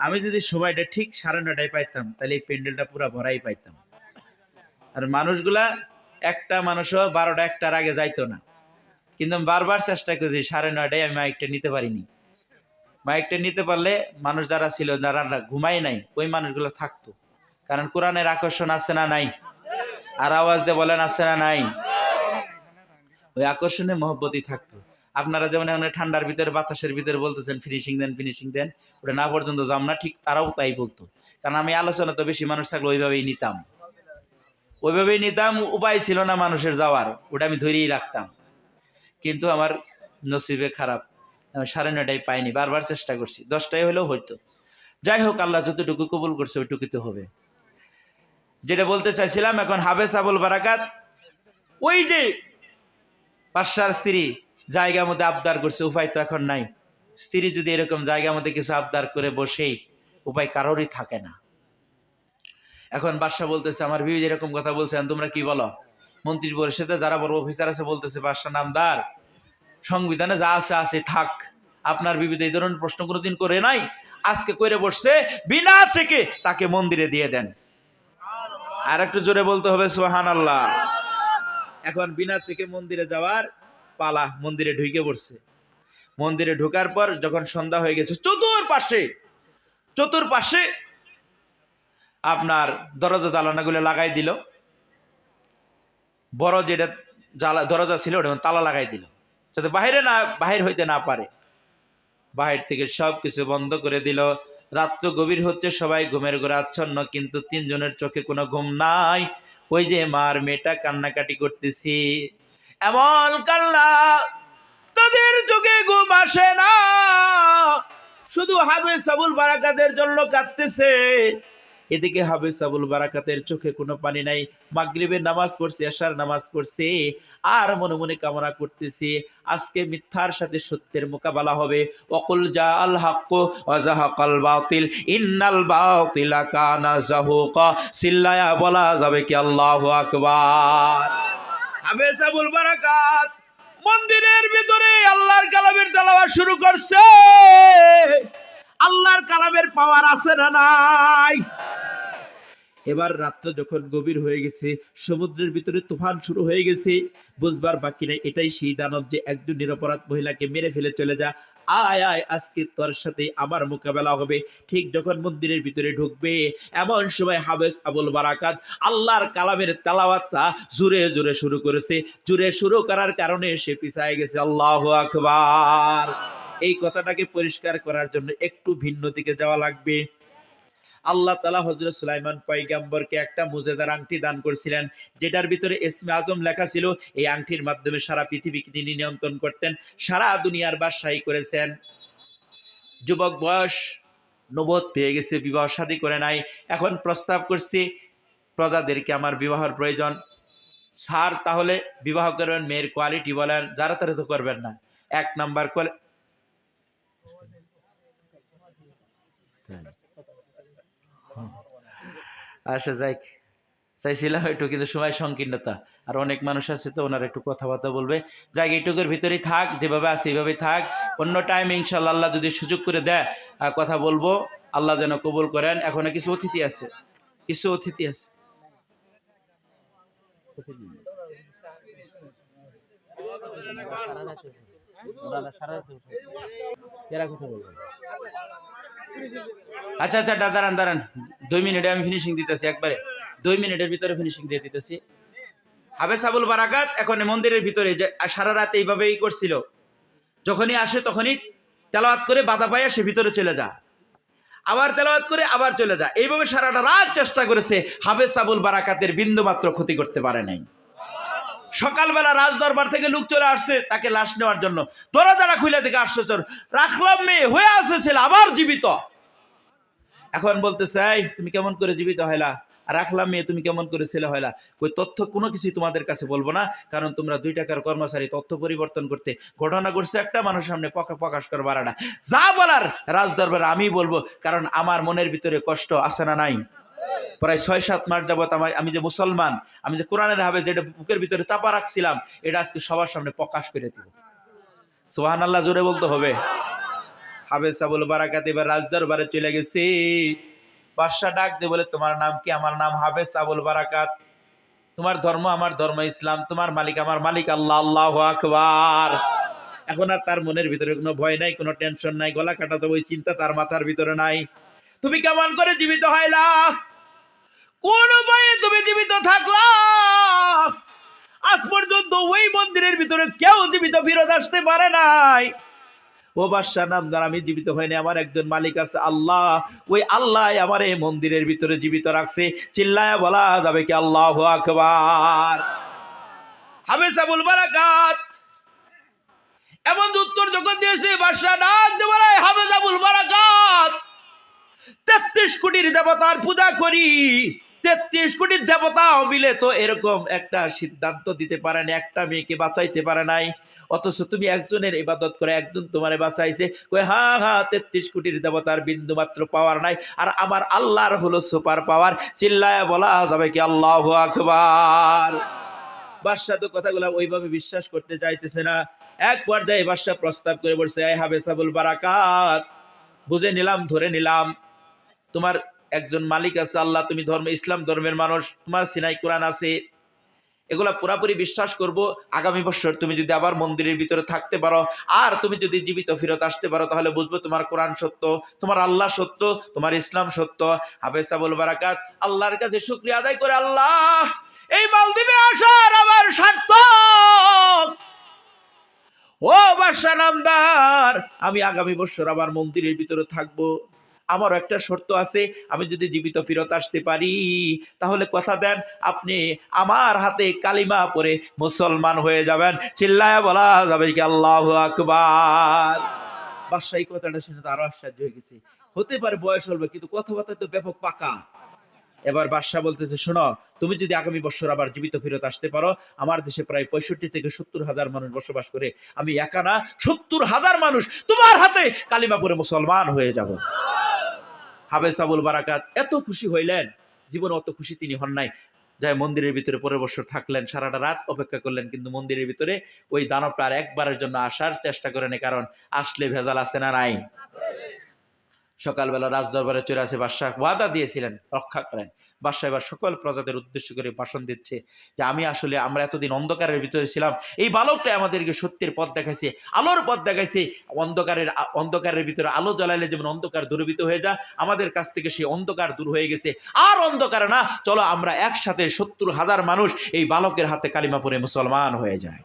আমি যদি সময়টা ঠিক সাড়ে নটায় পাইতাম, তাহলে এই প্যান্ডেলটা পুরো ভরাই পাইতাম। আর মানুষগুলা একটা মানুষও বারোটা একটার আগে যাইতো না। কিন্তু বারবার চেষ্টা করেছি, সাড়ে নয়টায় আমি মাইকটা নিতে পারিনি। মাইকটা নিতে পারলে মানুষ যারা ছিল, যারা ঘুমাই নাই, ওই মানুষগুলো থাকতো। কারণ কোরআনের আকর্ষণ আছে না নাই? আর আওয়াজ দিয়ে বলেন, আছে না নাই? ওই আকর্ষণে মহব্বতই থাকতো। আপনারা যেমন এখন ঠান্ডার ভিতরে, বাতাসের ভিতরে বলতেছেন ফিনিশিং দেন ফিনিশিং দেন, ওটা না পর্যন্ত যাম না, ঠিক তারাও তাই বলতো। কারণ আমি আলোচনা তো বেশি মানুষ থাকলে ওইভাবেই নিতাম। ওইভাবেই নিতাম, উপায় ছিল না মানুষের যাওয়ার, ওটা আমি ধরেই রাখতাম। কিন্তু আমার নসিবে খারাপ, আমি সাড়ে নয়টায় পাইনি, বারবার চেষ্টা করছি, দশটায় হলেও হয়তো যাই হোক, আল্লাহ যতটুকু কবুল করছে ওইটুকুতে হবে। যেটা বলতে চাইছিলাম, এখন হাবেস আবুল বারাকাত, ওই যে পাশার স্ত্রী, জায়গা মধ্যে আবদার করছে, উপায় তো এখন নাই। স্ত্রী যদি এরকম জায়গা মধ্যে কিছু আবদার করে বসেই উপায় কারোরই থাকে না। এখন বাদশাহ বলতেছে, আমার বিবি এরকম কথা বলছেন, তোমরা কি বলো? মন্ত্রী পরিষদে যারা বড় অফিসার আছে বলতেছে, বাদশাহ নামদার, সংবিধানে যা আছে আছে, থাক। আপনার বিবিধ এই ধরনের প্রশ্ন কোনোদিন করে নাই। আজকে করে বসছে, বিনা চেকে তাকে মন্দিরে দিয়ে দেন। আর একটু জোরে বলতে হবে সোহান আল্লাহ এখন বিনা চেকে মন্দিরে যাওয়ার পালা মন্দিরে ঢুকে পড়ছে। মন্দিরে ঢোকার পর যখন সন্ধ্যা হয়ে গেছে চতুর পাশে চতুর পাশে আপনার দরজা জ্বালানাগুলো লাগাই দিল। বড় যেটা জ্বালা দরজা ছিল, ওটা তালা লাগাই দিল। যাতে বাইরে না বাহির হইতে না পারে। বাহির থেকে সব কিছু বন্ধ করে দিল। রাত্র গভীর হচ্ছে, সবাই ঘুমের ঘরে আচ্ছন্ন, কিন্তু তিনজনের চোখে কোনো ঘুম নাই। ওই যে মার মেয়েটা কান্নাকাটি করতেছি। এমন কান্না, তাদের চোখে ঘুম আসে না। শুধু হাবে সাবুল বারাকাদের জন্য কাঁদতেছে। এদিকে হাফেজ আবুল বারাকাতের চোখে কোনো পানি নাই। মাগরিবের নামাজ পড়ছে আশার নামাজ পড়ছে, আর মনে মনে কামনা করতেছি আজকে মিথ্যার সাথে সত্যের মোকাবেলা হবে। অকুল যা আল হাক্ক, অজাহাকাল বাতিল, ইন্নাল বাতিলা কানা জাহুকা, সিল্লায়া বলা যাবে কি আল্লাহু আকবার। হাফেজ আবুল বারাকাত, মন্দিরের ভিতরে আল্লাহর কালামের তেলাওয়াত শুরু করছে। আল্লাহর কালামের পাওয়ার আছে না নাই? এবার রাত্র যখন গভীর হয়ে গেছে, সমুদ্রের ভিতরে তুফান শুরু হয়ে গেছে, বুঝবার বাকি নাই। এটাই সেই দানব যে একজন নিরপরাধ মহিলাকে মেরে ফেলে চলে যা। আয় আয়, আজকে তোর সাথে আমার মোকাবেলা হবে। ঠিক যখন মন্দিরের ভিতরে ঢুকবে, এমন সময় হাবেস আবুল বারাকাত আল্লাহর কালামের তালাওয়াতটা জুড়ে জুড়ে শুরু করেছে। জুড়ে শুরু করার কারণে সে পিছায় গেছে। আল্লাহ আকবার। এই কথাটাকে পরিষ্কার করার জন্য একটু ভিন্ন দিকে যাওয়া লাগবে। আল্লাহ তালা হজরত সুলাইমান পয়গাম্বরকে একটা মুজেজার আংটি দান করেছিলেন, যেটার ভিতরে ইসমে আজম লেখা ছিল, এই আংটির মাধ্যমে সারা পৃথিবীকে তিনি নিয়ন্ত্রণ করতেন, সারা দুনিয়ার বাদশাহী করেছেন। যুবক বয়স নবদ পেয়ে গেছে, বিবাহ শাদী করে নাই। এখন প্রস্তাব করছি, প্রজাদেরকে আমার বিবাহের প্রয়োজন। স্যার, তাহলে বিবাহ করবেন মেয়ের কোয়ালিটি বলেন, যারা তারা তো করবেন না। এক নাম্বার কোয়ালিটি আচ্ছা যাই চাইছিলাম একটু কিন্তু সময় সংকীর্ণতা। আর অনেক মানুষ আছে তো, ওনারা একটু কথাবার্তা বলবে। যাই এইটুকুর ভিতরেই থাক, যেভাবে আছে এইভাবেই থাক। অন্য টাইম ইনশাল্লাহ আল্লাহ যদি সুযোগ করে দেয় আর কথা বলব। আল্লাহ যেন কবুল করেন। এখনও কিছু অতিথি আছে? কিছু অতিথি আছে? আচ্ছা আচ্ছা দাঁড়ান দাঁড়ান দুই মিনিটে আমি ফিনিশিং দিতেছি একবারে। দুই মিনিটের ভিতরে ফিনিশিং দিয়ে দিতেছি। হাবেস আবুল বারাকাত এখন মন্দিরের ভিতরে সারা রাত এইভাবেই করছিল। যখনই আসে তখনই তেলাওয়াত করে বাধা পাইয়া সে ভিতরে চলে যা আবার তেলাওয়াত করে আবার চলে যা এইভাবে সারাটা রাত চেষ্টা করেছে হাবেস আবুল বারাকাতের বিন্দু মাত্র ক্ষতি করতে পারে নাই। সকালবেলা রাজ দরবার থেকে লোক চলে আসছে তাকে লাশ নেওয়ার জন্য। তোরা তারা খুলে থেকে আসছে চোর রাখলাম মেয়ে, হয়ে আসছে ছেলে, আবার জীবিত। এখন বলতে চাই তুমি কেমন করে জীবিত হইলা? রাখলাম মেয়ে, তুমি কেমন করে ছেলে হইলা? কই, তথ্য কোনো কিছুই তোমাদের কাছে বলব না, কারণ তোমরা দুই টাকার কর্মচারী, তথ্য পরিবর্তন করতে ঘটনা ঘটছে একটা মানুষের সামনে প্রকাশ করবার না যা বলার রাজ দরবার আমি বলব, কারণ আমার মনের ভিতরে কষ্ট আছে না নাই? প্রায় ছয়, সাত মাস যাবত আমার আমি যে মুসলমান, আমি যে কোরআনের হাবে যেটা বুকের ভিতরে চাপা রাখছিলাম, এটা আজকে সবার সামনে প্রকাশ করে দিব। সোহান আল্লাহ জোরে বলতে হবে। হাবে সাবুল বারাকাত এবার রাজদরবারে চলে গেছি। বাদশা ডাক দিয়ে বলে, তোমার নাম কি? আমার নাম হাবে সাবুল বারাকাত। তোমার ধর্ম আমার ধর্ম ইসলাম, তোমার মালিক আমার মালিক আল্লাহ আল্লাহ আকবার। এখন আর তার মনের ভিতরে কোনো ভয় নাই, কোনো টেনশন নাই, গলা কাটা তো ওই চিন্তা তার মাথার ভিতরে নাই। তুমি কেমন করে জীবিত হইলা? কোন উপায়ে তুমি জীবিত থাকলা? আজ পর্যন্ত ওই মন্দিরের ভিতরে কেউ জীবিত ফিরত আসতে পারে নাই। ও বাদশাহ নামদার, আমি জীবিত হয়নি, আমার একজন মালিক আছে, আল্লাহ। ওই আল্লাহ আমার এই মন্দিরের ভিতরে জীবিত রাখছে, চিল্লায় বলা যাবে কি আল্লাহ আকবার। হামেস আবুল বারাকাত। এমন উত্তর যখন দিয়েছে, বাদশাহ ডাক দিয়ে বলে হামেস আবুল বারাকাত। তেত্রিশ কোটির দেবতার পূজা করি। তেত্রিশ কোটি দেবতাও মিলে তো এরকম একটা সিদ্ধান্ত দিতে পারে না একটা মেয়েকে বাঁচাইতে পারে নাই। অথচ তুমি একজনের ইবাদত করে একজন তোমারে বাঁচাইছে। কই হা হা, তেত্রিশ কোটির দেবতার বিন্দু মাত্র পাওয়ার নাই। আর আমার আল্লাহর হলো সুপার পাওয়ার। চিল্লায় বলা যাবে কি, আল্লাহ আকবার। বাদশাহ তো কথাগুলো ওইভাবে বিশ্বাস করতে চাইতেছে না। এক পর্যায়ে বাদশাহ প্রস্তাব করে বলছে এই হাবে সাবুল বারাকাত। বুঝে নিলাম, ধরে নিলাম। তোমার একজন মালিক আছে, আল্লাহ তুমি ধর্ম, ইসলাম ধর্মের মানুষ, তোমার সিনাই কোরআন আছে। এগুলা পুরাপুরি বিশ্বাস করব, আগামী বছর তুমি যদি আবার মন্দিরের ভিতরে থাকতে পারো, আর তুমি যদি জীবিত ফিরত আসতে পারো, তাহলে বুঝব তোমার কোরআন সত্য, তোমার আল্লাহ সত্য, তোমার ইসলাম সত্য। হাবেসাবুল বারাকাত, আল্লাহর কাছে শুক্রিয়া আদায় করে আল্লাহ, এই মালদ্বীপে আসার আমার সার্থক। ও নামদার, আমি আগামী বছর আবার মন্দিরের ভিতরে থাকব। আমারও একটা শর্ত আছে, আমি যদি জীবিত ফিরত আসতে পারি, তাহলে কথা দেন, আপনি আমার হাতে কালিমা পরে মুসলমান হয়ে যাবেন, চিল্লায় বলা যাবে কি আল্লাহ আকবার। বাদশাহী কথাটা শুনে তো আরও আশ্চর্য হয়ে গেছে। হতে পারে বয়স হবে কিন্তু কথাবার্তা তো ব্যাপক পাকা। এবার বাদশাহ বলতেছে, শোনো, তুমি যদি আগামী বছর আবার জীবিত ফেরত আসতে পারো, আমার দেশে প্রায় পঁয়ষট্টি থেকে সত্তর হাজার মানুষ বসবাস করে, আমি একা না, সত্তর হাজার মানুষ তোমার হাতে কালিমা পরে মুসলমান হয়ে যাব। হাবেস আবুল বারাকাত এত খুশি হইলেন। জীবনে অত খুশি তিনি হন নাই। যাই মন্দিরের ভিতরে পরের বছর থাকলেন, সারাটা রাত অপেক্ষা করলেন, কিন্তু মন্দিরের ভিতরে ওই দানবটা আর একবারের জন্য আসার চেষ্টা করেন, কারণ আসলে ভেজাল আছে না নাই। সকালবেলা রাজদরবারে চলে আসে বাদশাহ, ওয়াদা দিয়েছিলেন, রক্ষা করেন। বাদশাহ এবার সকল প্রজাদের উদ্দেশ্য করে ভাষণ দিচ্ছে যে আমি আসলে আমরা এতদিন অন্ধকারের ভিতরে ছিলাম। এই বালকটা আমাদেরকে সত্যের পথ দেখাইছে, আলোর পথ দেখাইছে। অন্ধকারের অন্ধকারের ভিতরে আলো জ্বালাইলে যেমন অন্ধকার দূরীভূত হয়ে যায়, আমাদের কাছ থেকে সেই অন্ধকার দূর হয়ে গেছে। আর অন্ধকার না, চলো আমরা একসাথে সত্তর হাজার মানুষ এই বালকের হাতে কালিমা পরে মুসলমান হয়ে যায়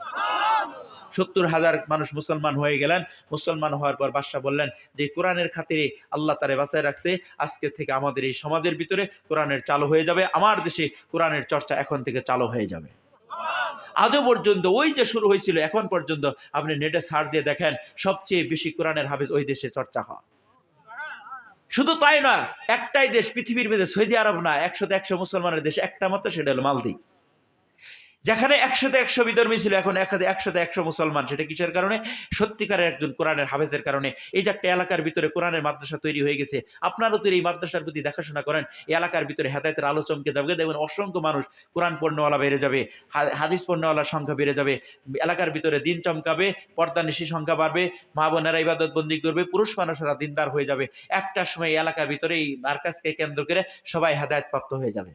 সত্তর হাজার মানুষ মুসলমান হয়ে গেলেন। মুসলমান হওয়ার পর বাদশাহ বললেন যে, কোরআনের খাতিরে আল্লাহ তারে বাঁচায় রাখছে। আজকে থেকে আমাদের এই সমাজের ভিতরে কোরআনের চালু হয়ে যাবে। আমার দেশে কোরআনের চর্চা এখন থেকে চালু হয়ে যাবে। আজও পর্যন্ত ওই যে শুরু হয়েছিল, এখন পর্যন্ত আপনি নেটে সার দিয়ে দেখেন, সবচেয়ে বেশি কোরআনের হাফিজ ওই দেশে চর্চা হয়। শুধু তাই না একটাই দেশ পৃথিবীর মধ্যে সৌদি আরব না, একশোতে একশো মুসলমানের দেশ, একটা মাত্র সেটা হলো মালদ্বীপ। যেখানে একশোতে একশো বিধর্মী ছিল এখন একাতে একশোতে একশো মুসলমান। সেটা কিসের কারণে? সত্যিকারের একজন কোরআনের হাফেজের কারণে। এই যে একটা এলাকার ভিতরে কোরআনের মাদ্রাসা তৈরি হয়ে গেছে, আপনারও তো এই মাদ্রাসার প্রতি দেখাশোনা করেন। এই এলাকার ভিতরে হেদায়তের আলো চমকে যাবে। দেখবেন অসংখ্য মানুষ কোরআন পণ্যওয়ালা বেড়ে যাবে হাদিস পণ্যওয়ালার সংখ্যা বেড়ে যাবে। এলাকার ভিতরে দিন চমকাবে পর্দা নিশি সংখ্যা বাড়বে, মা বোনেরা ইবাদত বন্দি করবে, পুরুষ মানুষেরা দিনদার হয়ে যাবে। একটা সময় এলাকার ভিতরে এই মার্কাজকে কেন্দ্র করে সবাই হেদায়ত প্রাপ্ত হয়ে যাবে।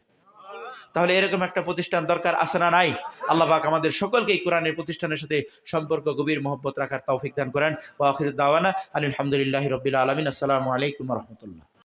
তাহলে এরকম একটা প্রতিষ্ঠান দরকার আছে না নাই? আল্লাহ পাক আমাদের সকলকে এই কোরআনের প্রতিষ্ঠানের সাথে সম্পর্ক, গভীর মহব্বত রাখার তৌফিক দান করেন। ওয়া আখির দাওয়ানা আলহামদুলিল্লাহি রাব্বিল আলামিন। আসসালামু আলাইকুম রাহমাতুল্লাহ।